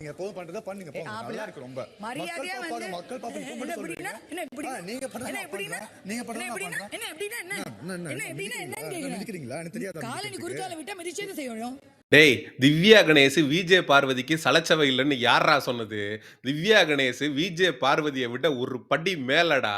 நீங்க எப்போதும் பண்றதை பண்ணுங்க நல்லா இருக்கு ரொம்ப மரியாதையா மக்கள் வந்து மக்கள் பாப்பாங்க என்ன சொல்றீங்க என்ன எப்படின்னா ஆ, நீங்க பண்றதை என்ன பண்றேன். நீங்க பண்றதை பண்றேன். என்ன எப்படின்னா என்ன என்ன, என்ன, என்ன எப்படின்னா என்னன்னு மிதிக்கிறீங்களா? எனக்கு தெரியாதா காலை நீ? குறுக்கால விட்டா மிதிச்சே செய்யணும் டேய் திவ்யா கணேஷ் விஜே பார்வதிக்கு சலச்சவை இல்லைன்னு யாரா சொன்னது? திவ்யா கணேஷ் விஜே பார்வதியை விட ஒரு படி மேலடா.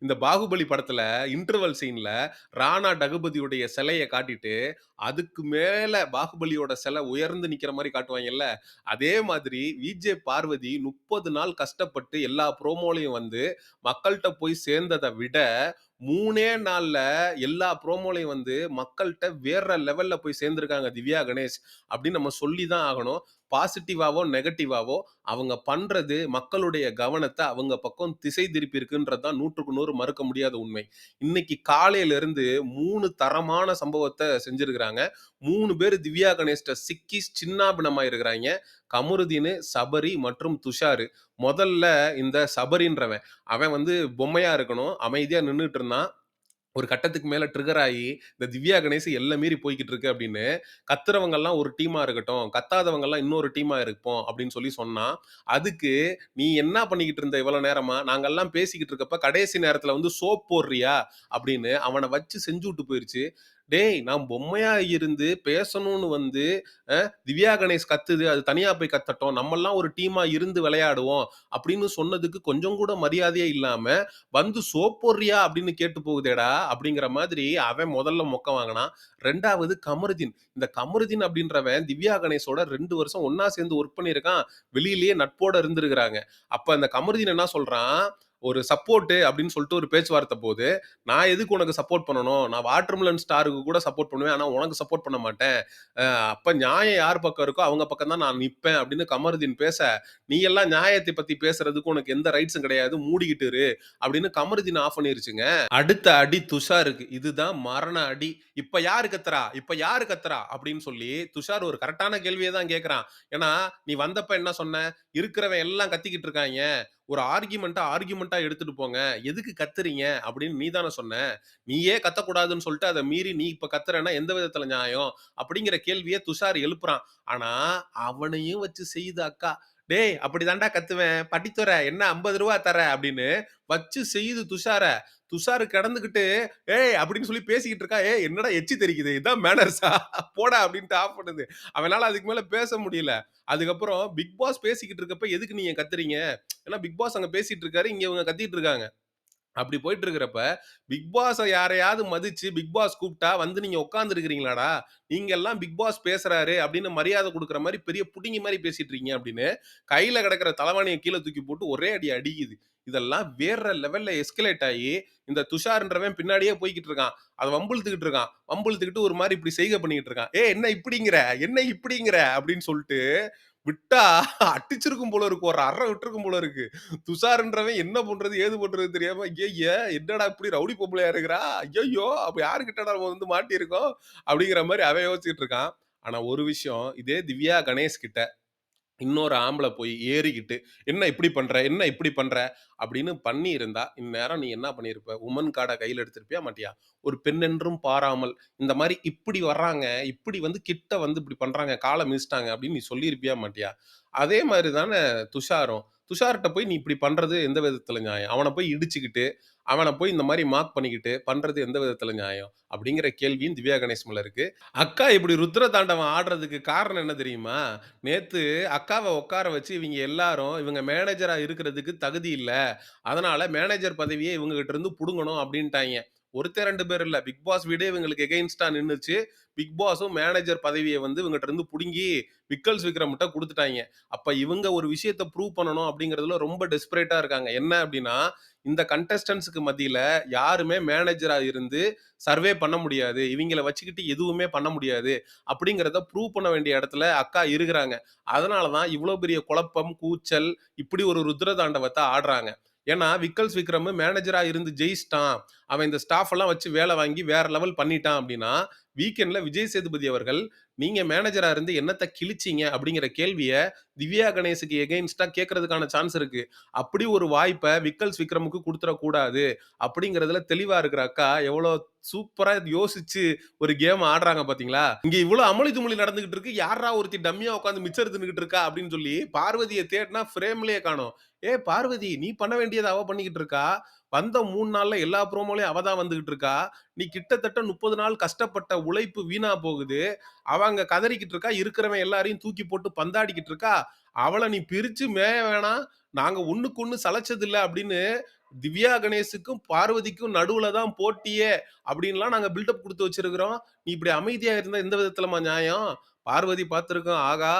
இந்த பாகுபலி படத்துல இன்டர்வல் சீன்ல ராணா டகுபதியுடைய சிலையை காட்டிட்டு அதுக்கு மேல பாகுபலியோட சிலை உயர்ந்து நிக்கிற மாதிரி காட்டுவாங்கல்ல? அதே மாதிரி விஜே பார்வதி முப்பது நாள் கஷ்டப்பட்டு எல்லா ப்ரோமோலையும் வந்து மக்கள்கிட்ட போய் சேர்ந்ததை விட மூணே நாள்ல எல்லா ப்ரோமோலையும் வந்து மக்கள்கிட்ட வேற லெவல்ல போய் சேர்ந்திருக்காங்க திவ்யா கணேஷ் அப்படின்னு நம்ம சொல்லி தான் ஆகணும். பாசிட்டிவாவோ நெகட்டிவாவோ அவங்க பண்றது மக்களுடைய கவனத்தை அவங்க பக்கம் திசை திருப்பி இருக்குன்றது தான் நூற்றுக்கு நூறு மறுக்க முடியாத உண்மை. இன்னைக்கு காலையிலிருந்து மூணு தரமான சம்பவத்தை செஞ்சிருக்கிறாங்க. மூணு பேர் திவ்யா கணேஷ்ட சிக்கி சின்னாபினமா இருக்கிறாங்க கமருதீன் சபரி மற்றும் துஷாரு. முதல்ல இந்த சபரின்றவன் அவன் வந்து பொம்மையா இருக்கணும் அமைதியா நின்றுட்டு இருந்தான். ஒரு கட்டத்துக்கு மேல ட்ரிகர் ஆகி இந்த திவ்யா கணேஷ் எல்லாம் மீறி போய்கிட்டு இருக்கு அப்படின்னு கத்துறவங்க எல்லாம் ஒரு டீமா இருக்கட்டும் கத்தாதவங்க எல்லாம் இன்னொரு டீமா இருப்போம் அப்படின்னு சொல்லி சொன்னா அதுக்கு நீ என்ன பண்ணிக்கிட்டு இருந்த இவ்வளவு நேரமா? நாங்கெல்லாம் பேசிக்கிட்டு இருக்கப்ப கடைசி நேரத்துல வந்து சோப் போடுறியா? அப்படின்னு அவனை வச்சு செஞ்சு விட்டு போயிருச்சு. டேய் நான் பொம்மையா இருந்து பேசணும்னு வந்து திவ்யா கணேஷ் கத்துது அது தனியா போய் கத்தட்டும் நம்மெல்லாம் ஒரு டீமா இருந்து விளையாடுவோம் அப்படின்னு சொன்னதுக்கு கொஞ்சம் கூட மரியாதையே இல்லாம வந்து சோப் அப்படின்னு கேட்டு போகுதேடா அப்படிங்கிற மாதிரி அவன் முதல்ல மொக்க வாங்கினான். ரெண்டாவது கமருதீன். இந்த கமருதீன் அப்படின்றவன் திவ்யா கணேஷோட ரெண்டு வருஷம் ஒன்னா சேர்ந்து ஒர்க் பண்ணியிருக்கான். வெளியிலேயே நட்போட இருந்திருக்கிறாங்க. அப்ப அந்த கமருதீன் என்ன சொல்றான்? ஒரு சப்போர்ட்டு அப்படின்னு சொல்லிட்டு ஒரு பேச்சுவார்த்தை போது நான் எதுக்கு உனக்கு சப்போர்ட் பண்ணணும்? நான் வாட்டர்மிலன் ஸ்டாருக்கு கூட சப்போர்ட் பண்ணுவேன். ஆனால் உனக்கு சப்போர்ட் பண்ண மாட்டேன். அப்போ நியாயம் யார் பக்கம் இருக்கோ அவங்க பக்கம் தான் நான் நிற்பேன் அப்படின்னு கமருதீன் பேச நீ எல்லாம் நியாயத்தை பற்றி பேசுறதுக்கு உனக்கு எந்த ரைட்ஸும் கிடையாது. மூடிக்கிட்டு இரு. அப்படின்னு கமருதீன் ஆஃப் பண்ணிருச்சுங்க. அடுத்த அடி துஷாருக்கு. இதுதான் மரண அடி. இப்ப யாரு கத்துறா? இப்ப யாரு கத்துறா? அப்படின்னு சொல்லி துஷார் ஒரு கரெக்டான கேள்வியை தான் கேட்குறான் ஏன்னா நீ வந்தப்ப என்ன சொன்ன? இருக்கிறவன் எல்லாம் கத்திக்கிட்டு இருக்காங்க. ஒரு ஆர்கியூமெண்ட்டா ஆர்கியூமெண்ட்டா எடுத்துட்டு போங்க. எதுக்கு கத்துறீங்க? அப்படின்னு நீ தானே சொன்ன. நீயே கத்தக்கூடாதுன்னு சொல்லிட்டு அதை மீறி நீ இப்ப கத்துறேன்னா எந்த விதத்துல நியாயம்? அப்படிங்கிற கேள்வியை துஷார் எழுப்புறான். ஆனா அவனையும் வச்சு செய்யுது அக்கா. டேய் அப்படிதான்டா கத்துவேன். படித்துற என்ன ஐம்பது ரூபா தர? அப்படின்னு வச்சு செய்து துஷார. துஷாரு கடந்துகிட்டு ஏய் அப்படின்னு சொல்லி பேசிக்கிட்டு இருக்கா. ஏய் என்னடா எச்சி தெரிக்குது? இதான் மேனர்ஸா? போடா அப்படின்ட்டு ஆஃப் பண்ணுது. அவனால அதுக்கு மேல பேச முடியல. அதுக்கப்புறம் பிக் பாஸ் பேசிக்கிட்டு இருக்கப்ப எதுக்கு நீங்க கத்துறீங்க? ஏன்னா பிக் பாஸ் அங்க பேசிட்டு இருக்காரு இங்க இவங்க கத்திட்டு இருக்காங்க. அப்படி போயிட்டு இருக்கிறப்ப பிக் பாஸை யாரையாவது மதிச்சு பிக் பாஸ் கூப்பிட்டா வந்து நீங்க உட்கார்ந்து இருக்கிறீங்களாடா நீங்க எல்லாம் பிக் பாஸ் பேசுறாரு அப்படின்னு மரியாதை கொடுக்குற மாதிரி பெரிய புடிங்கி மாதிரி பேசிட்டு இருக்கீங்க அப்படின்னு கையில கிடக்கிற தலைவாணியை கீழே தூக்கி போட்டு ஒரே அடி அடிக்குது. இதெல்லாம் வேற லெவல்ல எஸ்கலேட் ஆகி இந்த துஷார்ன்றவன் பின்னாடியே போய்கிட்டு இருக்கான். அதை வம்புழுத்துக்கிட்டு இருக்கான். வம்புழுத்துக்கிட்டு ஒரு மாதிரி இப்படி செய்கை பண்ணிக்கிட்டு இருக்கான். ஏ என்ன இப்படிங்கிற? என்ன இப்படிங்கிற? அப்படின்னு சொல்லிட்டு விட்டா அடிச்சிருக்கும் போல இருக்கு ஒரு அறை விட்டுருக்கும் போல இருக்கு. துஷார்ன்றவன் என்ன பண்றது ஏது பண்றது தெரியாம ஐய என்னடா இப்படி ரவுடி பொம்பளையா இருக்கிறா? ஐயோ அப்ப யாருக்கிட்டடா நம்ம வந்து மாட்டியிருக்கோம்? அப்படிங்கிற மாதிரி அவன் யோசிச்சுட்டு இருக்கான். ஆனா ஒரு விஷயம் இதே திவ்யா கணேஷ் கிட்ட இன்னொரு ஆம்பளை போய் ஏறிக்கிட்டு என்ன இப்படி பண்ற? என்ன இப்படி பண்ற? அப்படின்னு பண்ணி இருந்தா இந்நேரம் நீ என்ன பண்ணியிருப்ப? உமன் கார்டை கையில் எடுத்திருப்பியா மாட்டியா? ஒரு பெண்ணென்றும் பாராமல் இந்த மாதிரி இப்படி வர்றாங்க இப்படி வந்து கிட்ட வந்து இப்படி பண்றாங்க காலை மிதிச்சிட்டாங்க அப்படின்னு நீ சொல்லியிருப்பியா மாட்டியா? அதே மாதிரி தானே துஷாரும். துஷார்கிட்ட போய் நீ இப்படி பண்றது எந்த விதத்துல நியாயம்? அவனை போய் இடிச்சுக்கிட்டு அவனை போய் இந்த மாதிரி மார்க் பண்ணிக்கிட்டு பண்றது எந்த விதத்துல நியாயம்? அப்படிங்கிற கேள்வியும் திவ்யா கணேஷ் இருக்குது இருக்கு. அக்கா இப்படி ருத்ர தாண்டவம் ஆடுறதுக்கு காரணம் என்ன தெரியுமா? நேத்து அக்காவை உட்கார வச்சு இவங்க எல்லாரும் இவங்க மேனேஜரா இருக்கிறதுக்கு தகுதி இல்லை. அதனால மேனேஜர் பதவியை இவங்க கிட்ட இருந்து புடுங்கணும் அப்படின்ட்டாங்க ஒருத்தர் ரெண்டு பேர் இல்லை. பிக் பாஸ் வீடே இவங்களுக்கு எகெயின்ஸ்டா நின்றுச்சு பிக் பாஸும் மேனேஜர் பதவியை வந்து இவங்ககிட்ட இருந்து பிடுங்கி விக்கல்ஸ் விக்ரம்கிட்ட கொடுத்துட்டாங்க. அப்ப இவங்க ஒரு விஷயத்த ப்ரூவ் பண்ணணும் அப்படிங்கறதுல ரொம்ப டெஸ்பரேட்டா இருக்காங்க. என்ன அப்படின்னா இந்த கண்டஸ்டன்ஸுக்கு மத்தியில யாருமே மேனேஜரா இருந்து சர்வே பண்ண முடியாது. இவங்கள வச்சுக்கிட்டு எதுவுமே பண்ண முடியாது. அப்படிங்கிறத ப்ரூவ் பண்ண வேண்டிய இடத்துல அக்கா இருக்கிறாங்க. அதனாலதான் இவ்வளவு பெரிய குழப்பம் கூச்சல் இப்படி ஒரு ருத்ர தாண்டவத்தை ஆடுறாங்க. ஏன்னா விக்கல்ஸ் விக்ரம் மேனேஜரா இருந்து ஜெயிச்சிட்டான். அவன் இந்த ஸ்டாஃப் எல்லாம் வச்சு வேலை வாங்கி வேற லெவல் பண்ணிட்டான் அப்படின்னா வீக்கெண்ட்ல விஜய் சேதுபதி அவர்கள் நீங்க மேனேஜரா இருந்து என்னத்த கிழிச்சீங்க அப்படிங்கிற கேள்வியை திவ்யா கணேசுக்கு எகெயின்ஸ்டா கேட்கறதுக்கான சான்ஸ் இருக்கு. அப்படி ஒரு வாய்ப்பை விக்கல்ஸ் விக்ரமுக்கு குடுத்துறக் கூடாது. அப்படிங்கிறதுல தெளிவா இருக்கிற அக்கா எவ்வளோ சூப்பரா யோசிச்சு ஒரு கேம் ஆடுறாங்க பார்த்தீங்களா? இங்க இவ்வளோ அமளி துமளி நடந்துகிட்டு இருக்கு. யாரா ஒருத்தி டம்மியா உட்காந்து மிச்சர் தின்னுகிட்டு இருக்கா அப்படின்னு சொல்லி பார்வதியை தேடினா ஃப்ரேம்லயே காணோம். ஏய் பார்வதி நீ பண்ண வேண்டியதை அவ பண்ணிக்கிட்டு இருக்கா. வந்த மூணு நாள்ல எல்லா ப்ரோமோலையும் அவ தான் வந்துகிட்டு இருக்கா. நீ கிட்டத்தட்ட 30 நாள் கஷ்டப்பட்ட உழைப்பு வீணா போகுது. அவங்க கதறிக்கிட்டு இருக்கா. இருக்கிறவன் எல்லாரையும் தூக்கி போட்டு பந்தாடிக்கிட்டு இருக்கா. அவளை நீ பிரிச்சு மேய வேணாம். நாங்க ஒண்ணுக்கு ஒண்ணு சளைச்சதில்ல அப்படின்னு திவ்யா கணேஷுக்கும், பார்வதிக்கும் நடுவுல தான் போட்டியே அப்படின்லாம் நாங்க பில்டப் கொடுத்து வச்சிருக்கிறோம். நீ இப்படி அமைதியா இருந்தா எந்த விதத்துலமா நியாயம்? பார்வதி பார்த்துருக்கோம் ஆகா!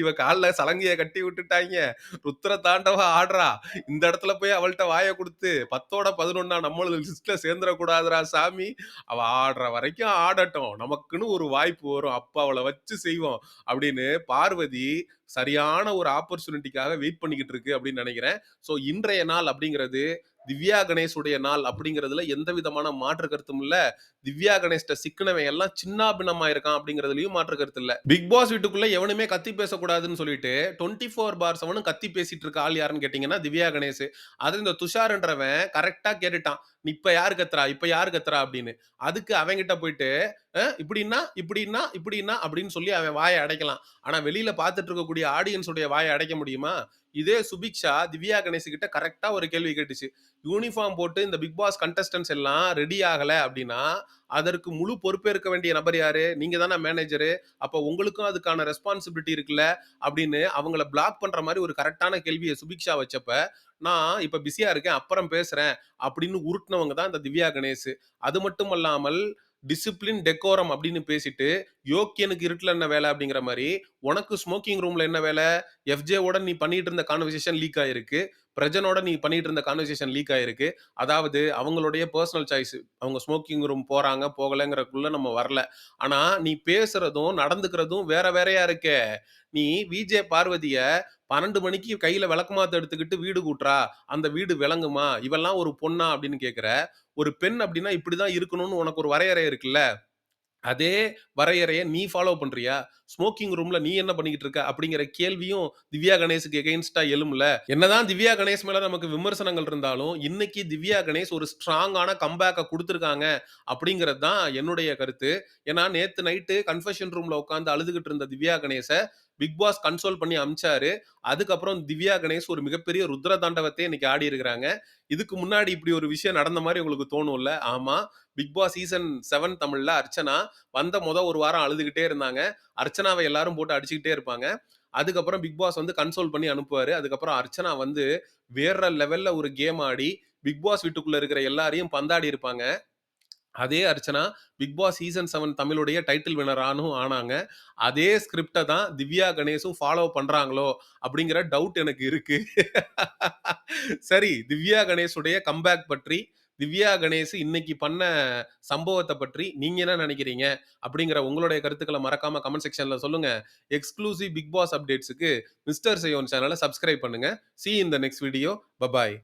இவ காலில் சலங்கையை கட்டி விட்டுட்டாய்ங்க. ருத்ர தாண்டவா ஆடுறா. இந்த இடத்துல போய் அவள்ட்ட வாய குடுத்து 10ஓட 11ஆ நம்மளோட லிஸ்ட்ல சேர்ந்துடக்கூடாதுரா சாமி. அவ ஆடுற வரைக்கும் ஆடட்டும். நமக்குன்னு ஒரு வாய்ப்பு வரும். அப்போ அவளை வச்சு செய்வோம். அப்படின்னு பார்வதி சரியான ஒரு ஆப்பர்ச்சுனிட்டிக்காக வெயிட் பண்ணிக்கிட்டு இருக்கு அப்படின்னு நினைக்கிறேன். ஸோ இன்றைய நாள் அப்படிங்கிறது திவ்யா கணேஷுடைய நாள் அப்படிங்கிறதுல எந்த விதமான மாற்று கருத்தும் இல்ல. திவ்யா கணேஷ்ட சிக்குனவன் எல்லாம் சின்னாபின்னமா இருக்கான் அப்படிங்கிறதுலயும் மாற்று கருத்து இல்ல. பிக் பாஸ் வீட்டுக்குள்ள எவனுமே கத்தி பேசக்கூடாதுன்னு சொல்லிட்டு 24/7ம் கத்தி பேசிட்டு இருக்க ஆள் யாருன்னு கேட்டீங்கன்னா திவ்யா கணேஷ். அது இந்த துஷார்ன்றவன் கரெக்டா கேட்டுட்டான். இப்ப யாரு கத்துறா? இப்ப யாரு கத்துறா? அப்படின்னு. அதுக்கு அவன்கிட்ட போயிட்டு இப்படின்னா, இப்படின்னா, இப்படின்னா அப்படின்னு சொல்லி அவன் வாயை அடைக்கலாம். ஆனா வெளியில பார்த்துட்டு இருக்கக்கூடிய ஆடியன்ஸுடைய வாயை அடைக்க முடியுமா? இதே சுபிக்ஷா திவ்யா கணேஷ் கிட்ட கரெக்டா ஒரு கேள்வி கேட்டுச்சு. யூனிஃபார்ம் போட்டு இந்த பிக் பாஸ் கண்டஸ்டன்ஸ் எல்லாம் ரெடி ஆகல அப்படின்னா, அதற்கு முழு பொறுப்பேற்க வேண்டிய நபர் யாரு? நீங்க தானே மேனேஜரு. அப்ப உங்களுக்கும் அதுக்கான ரெஸ்பான்சிபிலிட்டி இருக்குல்ல அப்படின்னு அவங்கள பிளாக் பண்ற மாதிரி ஒரு கரெக்டான கேள்வியை சுபிக்ஷா வச்சப்ப, நான் இப்போ பிஸியாக இருக்கேன். அப்புறம் பேசுகிறேன் அப்படின்னு உருட்டினவங்க தான் இந்த திவ்யா கணேஷ். அது மட்டும் அல்லாமல் டிசிப்ளின், டெக்கோரம் அப்படின்னு பேசிட்டு, யோக்கியனுக்கு இருட்டில் என்ன வேலை அப்படிங்கிற மாதிரி உனக்கு ஸ்மோக்கிங் ரூம்ல என்ன வேலை எஃப்ஜேவோட நீ பண்ணிட்டு இருந்த கான்வர்சேஷன் லீக் ஆயிருக்கு. பிரஜனோட நீ பண்ணிட்டு இருந்த கான்வர்சேஷன் லீக் ஆயிருக்கு. அதாவது அவங்களுடைய பர்சனல் சாய்ஸ். அவங்க ஸ்மோக்கிங் ரூம் போறாங்க, போகலங்கிறதுக்குள்ள நம்ம வரல. ஆனா நீ பேசுறதும், நடந்துக்கிறதும் வேற வேறையா இருக்கே. நீ விஜே பார்வதிய 12 மணிக்கு கையில விளக்கமாத்த எடுத்துக்கிட்டு வீடு கூட்டுறா. அந்த வீடு விளங்குமா? இவெல்லாம் ஒரு பொண்ணா? அப்படின்னு கேட்குற ஒரு பெண் அப்படின்னா இப்படிதான் இருக்கணும்னு உனக்கு ஒரு வரையறை இருக்குல்ல. அதே வரையறையை நீ ஃபாலோ பண்றியா? ஸ்மோக்கிங் ரூம்ல நீ என்ன பண்ணிக்கிட்டு இருக்க? அப்படிங்கிற கேள்வியும் திவ்யா கணேஷுக்கு எகெயின்ஸ்டா எழும்ல. என்னதான் திவ்யா கணேஷ் மேல நமக்கு விமர்சனங்கள் இருந்தாலும், இன்னைக்கு திவ்யா கணேஷ் ஒரு ஸ்ட்ராங்கான கம்பேக்கை கொடுத்துருக்காங்க அப்படிங்கிறது தான் என்னுடைய கருத்து. ஏன்னா நேத்து நைட்டு கன்ஃபெஷன் ரூம்ல உட்காந்து அழுதுகிட்டு இருந்த திவ்யா கணேஷை பிக் பாஸ் கன்சோல் பண்ணி அமிச்சாரு அதுக்கப்புறம் திவ்யா கணேஷ் ஒரு மிகப்பெரிய ருத்ர தாண்டவத்தை இன்னைக்கு ஆடி இருக்கிறாங்க. இதுக்கு முன்னாடி இப்படி ஒரு விஷயம் நடந்த மாதிரி உங்களுக்கு தோணும்ல? ஆமா. பிக் பாஸ் சீசன் செவன் தமிழ்ல அர்ச்சனா வந்த முத ஒரு வாரம் அழுதுகிட்டே இருந்தாங்க. அர்ச்சனாவை எல்லாரும் போட்டு அடிச்சுக்கிட்டே இருப்பாங்க. அதுக்கப்புறம் பிக் பாஸ் வந்து கன்சோல் பண்ணி அனுப்புவாரு. அதுக்கப்புறம் அர்ச்சனா வந்து வேற லெவல்ல ஒரு கேம் ஆடி, பிக் பாஸ் வீட்டுக்குள்ள இருக்கிற எல்லாரையும் பந்தாடி இருப்பாங்க. அதே Archana Bigg Boss season seven தமிழுடைய டைட்டில் வினரானும் ஆனாங்க. அதே ஸ்கிரிப்டை தான் திவ்யா கணேஷும் ஃபாலோ பண்றாங்களோ அப்படிங்கிற டவுட் எனக்கு இருக்கு. சரி திவ்யா கணேஷுடைய கம்பேக் பற்றி, திவ்யா கணேஷ் இன்னைக்கு பண்ண சம்பவத்தை பற்றி நீங்க என்ன நினைக்கிறீங்க? அப்படிங்கிற உங்களுடைய கருத்துக்களை மறக்காம கமெண்ட் செக்ஷன்ல சொல்லுங்க. எக்ஸ்க்ளூசிவ் பிக் பாஸ் அப்டேட்ஸுக்கு மிஸ்டர் செய்யோன் சேனலை சப்ஸ்கிரைப் பண்ணுங்க. சி இந்த நெக்ஸ்ட் வீடியோ. பபாய்.